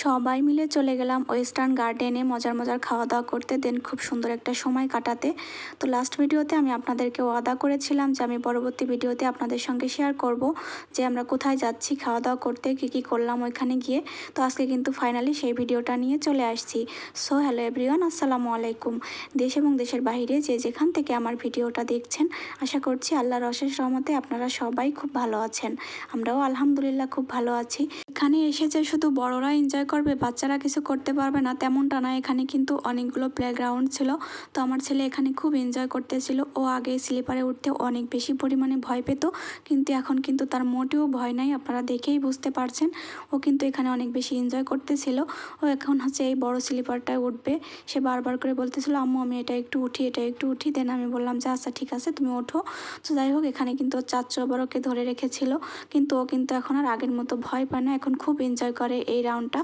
সবাই মিলে চলে গেলাম ওয়েস্টার্ন গার্ডেনে মজার মজার খাওয়া দাওয়া করতে। দেন খুব সুন্দর একটা সময় কাটাতে। তো লাস্ট ভিডিওতে আমি আপনাদেরকে ওয়াদা করেছিলাম যে আমি পরবর্তী ভিডিওতে আপনাদের সঙ্গে শেয়ার করব যে আমরা কোথায় যাচ্ছি খাওয়া দাওয়া করতে, কী কী করলাম ওইখানে গিয়ে। তো আজকে কিন্তু ফাইনালি সেই ভিডিওটা নিয়ে চলে আসছি। সো হ্যালো এভরিওয়ান আসসালামু আলাইকুম। দেশ এবং দেশের বাইরে যে যেখান থেকে আমার ভিডিওটা দেখছেন, আশা করছি আল্লাহর অশেষ রহমতে আপনারা সবাই খুব ভালো আছেন। আমরাও আলহামদুলিল্লাহ খুব ভালো আছি। এখানে এসে যে শুধু বড়রা এনজয় করবে, বাচ্চারা কিছু করতে পারবে না, তেমনটা না। এখানে কিন্তু অনেকগুলো প্লেগ্রাউন্ড ছিল। তো আমার ছেলে এখানে খুব এনজয় করতেছিল। ও আগে স্লিপারে উঠতে অনেক বেশি পরিমাণে ভয় পেত। কিন্তু এখন কিন্তু তার মোটেও ভয় নাই, আপনারা দেখেই বুঝতে পারছেন। ও কিন্তু এখানে অনেক বেশি এনজয় করতেছিল। ও এখন হচ্ছে এই বড় স্লিপারটায় উঠবে। সে বারবার করে বলতেছিল, আম্মু, আমি এটা একটু উঠি, এটা একটু উঠি। দেন আমি বললাম যে আচ্ছা ঠিক আছে, তুমি ওঠো। তো যাই হোক, এখানে কিন্তু চাচ্চু আবার ওকে ধরে রেখেছিল। কিন্তু ও কিন্তু এখন আর আগের মতো ভয় পায় না, এখন খুব এনজয় করে এই রাউন্ডটা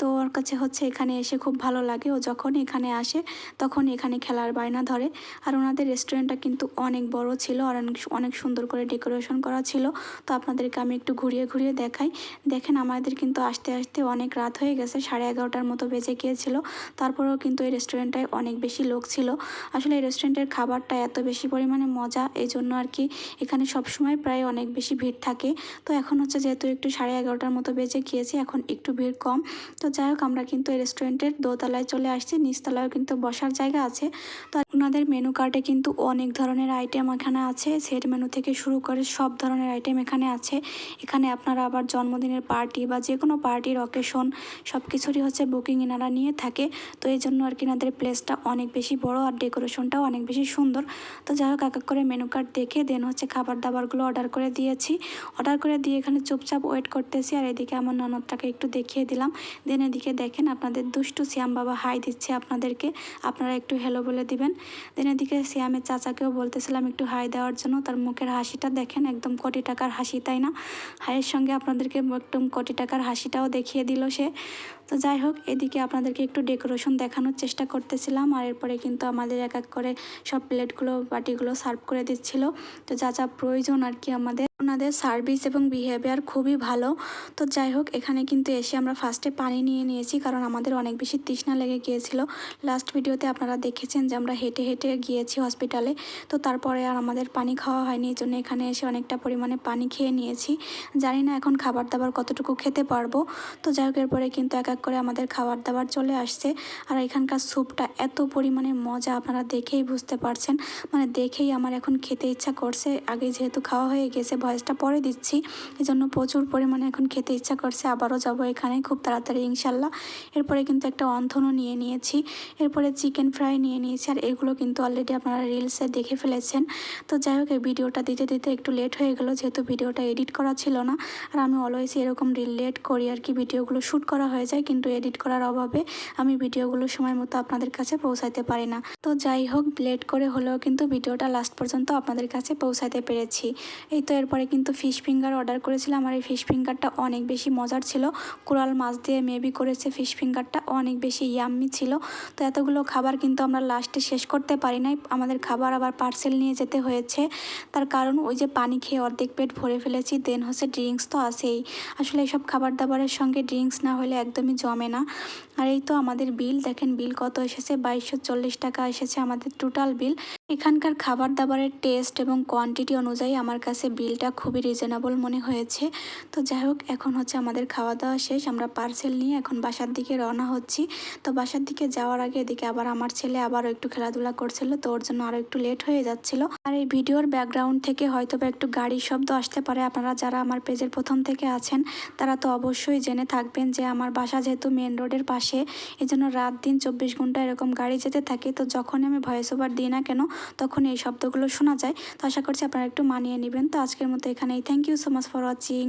তো ওর কাছে হচ্ছে এখানে এসে খুব ভালো লাগে। ও যখন এখানে আসে, তখন এখানে খেলার বায়না ধরে। আর ওনাদের রেস্টুরেন্টটা কিন্তু অনেক বড় ছিল আর অনেক সুন্দর করে ডেকোরেশন করা ছিল। তো আপনাদেরকে আমি একটু ঘুরিয়ে ঘুরিয়ে দেখাই। দেখেন আমাদের কিন্তু আসতে আসতে অনেক রাত হয়ে গেছে, সাড়ে এগারোটার মতো বেজে গিয়েছিল। তারপরেও কিন্তু এই রেস্টুরেন্টটায় অনেক বেশি লোক ছিল। আসলে এই রেস্টুরেন্টের খাবারটা এত বেশি পরিমাণে মজা এই জন্য আর কি এখানে সবসময় প্রায় অনেক বেশি ভিড় থাকে। তো এখন হচ্ছে যেহেতু একটু সাড়ে এগারোটার মতো বেজে গিয়েছে, এখন একটু ভিড় কম। তো যাই হোক, আমরা কিন্তু এই রেস্টুরেন্টের দোতলায় চলে আসছি। নিচতলায়ও কিন্তু বসার জায়গা আছে। তো ওনাদের মেনু কার্ডে কিন্তু অনেক ধরনের আইটেম এখানে আছে। সেট মেনু থেকে শুরু করে সব ধরনের আইটেম এখানে আছে। এখানে আপনারা আবার জন্মদিনের পার্টি বা যে কোনো পার্টির অকেশন সব কিছুরই হচ্ছে বুকিং এনারা নিয়ে থাকে। তো এই জন্য আর কি এনাদের প্লেসটা অনেক বেশি বড় আর ডেকোরেশনটাও অনেক বেশি সুন্দর। তো যাই হোক, এক এক করে মেনু কার্ড দেখে দেন হচ্ছে খাবার দাবারগুলো অর্ডার করে দিয়েছি। অর্ডার করে দিয়ে এখানে চুপচাপ ওয়েট করতেছি আর এদিকে আমার ননদটাকে একটু দেখিয়ে দিলাম। দেন এদিকে দেখেন আপনাদের দুষ্টু শ্যাম বাবা হাই দিচ্ছে আপনাদেরকে। আপনারা একটু হ্যালো বলে দিবেন। দেন এদিকে শ্যামের চাচাকেও বলতেছিলাম একটু হাই দেওয়ার জন্য। তার মুখের হাসিটা দেখেন একদম কোটি টাকার হাসি, তাই না? হাইয়ের সঙ্গে আপনাদেরকে একদম কোটি টাকার হাসিটাও দেখিয়ে দিল সে। তো যাই হোক, এদিকে আপনাদেরকে একটু ডেকোরেশন দেখানোর চেষ্টা করতেছিলাম। আর এরপরে কিন্তু আমাদের এক এক করে সব প্লেটগুলো বাটিগুলো সার্ভ করে দিচ্ছিল। তো যা যা প্রয়োজন আর কি আমাদের। ওনাদের সার্ভিস এবং বিহেভিয়ার খুবই ভালো। তো যাই হোক, এখানে কিন্তু এসে আমরা ফার্স্টে পানি নিয়ে নিয়েছি, কারণ আমাদের অনেক বেশি তৃষ্ণা লেগে গিয়েছিল। লাস্ট ভিডিওতে আপনারা দেখেছেন যে আমরা হেঁটে হেঁটে গিয়েছি হসপিটালে তো তারপরে আর আমাদের পানি খাওয়া হয়নি, এই জন্য এখানে এসে অনেকটা পরিমাণে পানি খেয়ে নিয়েছি। জানি না এখন খাবার দাবার কতটুকু খেতে পারব। তো যাই হোক, এরপরে কিন্তু এক এক করে আমাদের খাবার দাবার চলে আসছে। আর এখানকার স্যুপটা এত পরিমাণে মজা, আপনারা দেখেই বুঝতে পারছেন। মানে দেখেই আমার এখন খেতে ইচ্ছা করছে। আগে যেহেতু খাওয়া হয়ে গেছে ভয়েসটা পরে দিচ্ছি। এই জন্য প্রচুর পরিমাণে এখন খেতে ইচ্ছা করছে। আবারও যাব এখানে খুব তাড়াতাড়ি ইনশাল্লাহ এরপরে কিন্তু একটা অন্থনও নিয়ে নিয়েছি। এরপরে চিকেন ফ্রাই নিয়ে নিয়েছি। আর এগুলো কিন্তু অলরেডি আপনারা রিলসে দেখে ফেলেছেন। তো যাই হোক, এই ভিডিওটা দিতে দিতে একটু লেট হয়ে গেলো, যেহেতু ভিডিওটা এডিট করা ছিল না। আর আমি অলওয়েজ এরকম রিলেট করি আর কি, ভিডিওগুলো শ্যুট করা হয়ে যায়, কিন্তু এডিট করার অভাবে আমি ভিডিওগুলো সময় মতো আপনাদের কাছে পৌঁছাতে পারি না। তো যাই হোক লেট করে হলেও কিন্তু ভিডিওটা লাস্ট পর্যন্ত আপনাদের কাছে পৌঁছাতে পেরেছি। এই তো এরপরে কিন্তু ফিশ ফিঙ্গার অর্ডার করেছিলাম আর এই ফিশ ফিঙ্গারটা অনেক বেশি মজার ছিল। কোরাল মাছ দিয়ে মেবি করেছে ফিশ ফিঙ্গারটা অনেক বেশি ইয়াম্মি ছিল। তো এতগুলো খাবার কিন্তু আমরা লাস্টে শেষ করতে পারি নাই। আমাদের খাবার আবার পার্সেল নিয়ে যেতে হয়েছে। তার কারণ ওই যে পানি খেয়ে অর্ধেক পেট ভরে ফেলেছি দেন হচ্ছে ড্রিঙ্কস তো আছেই। আসলে এইসব খাবার দাবারের সঙ্গে ড্রিঙ্কস না হলে একদমই জমে না। আর এই তো আমাদের বিল দেখেন বিল কত এসেছে? বাইশশো টাকা এসেছে আমাদের টোটাল বিল এখানকার খাবার দাবারের টেস্ট এবং কোয়ান্টিটি অনুযায়ী আমার কাছে বিলটা খুবই রিজনেবল মনে হয়েছে। তো যাই হোক, এখন হচ্ছে আমাদের খাওয়া দাওয়া শেষ। আমরা পার্সেল নিয়ে এখন বাসার দিকে রওনা হচ্ছি। তো বাসার দিকে যাওয়ার আগে এদিকে আবার আমার ছেলে আবারও একটু খেলাধুলা করছিল, তো ওর জন্য আরও একটু লেট হয়ে যাচ্ছিল। আর এই ভিডিওর ব্যাকগ্রাউন্ড থেকে হয়তো বা একটু গাড়ির শব্দ আসতে পারে। আপনারা যারা আমার পেজের প্রথম থেকে আছেন, তারা তো অবশ্যই জেনে থাকবেন যে আমার বাসা যেহেতু মেন রোডের পাশে এই জন্য রাত দিন চব্বিশ ঘণ্টা এরকম গাড়ি যেতে থাকে। তো যখন আমি ভয়েস ওভার দিই না কেন তখন এই শব্দগুলো শোনা যায়। তো আশা করছি আপনারা একটু মানিয়ে নেবেন। তো আজকের মতো এখানেই। Thank you so much for watching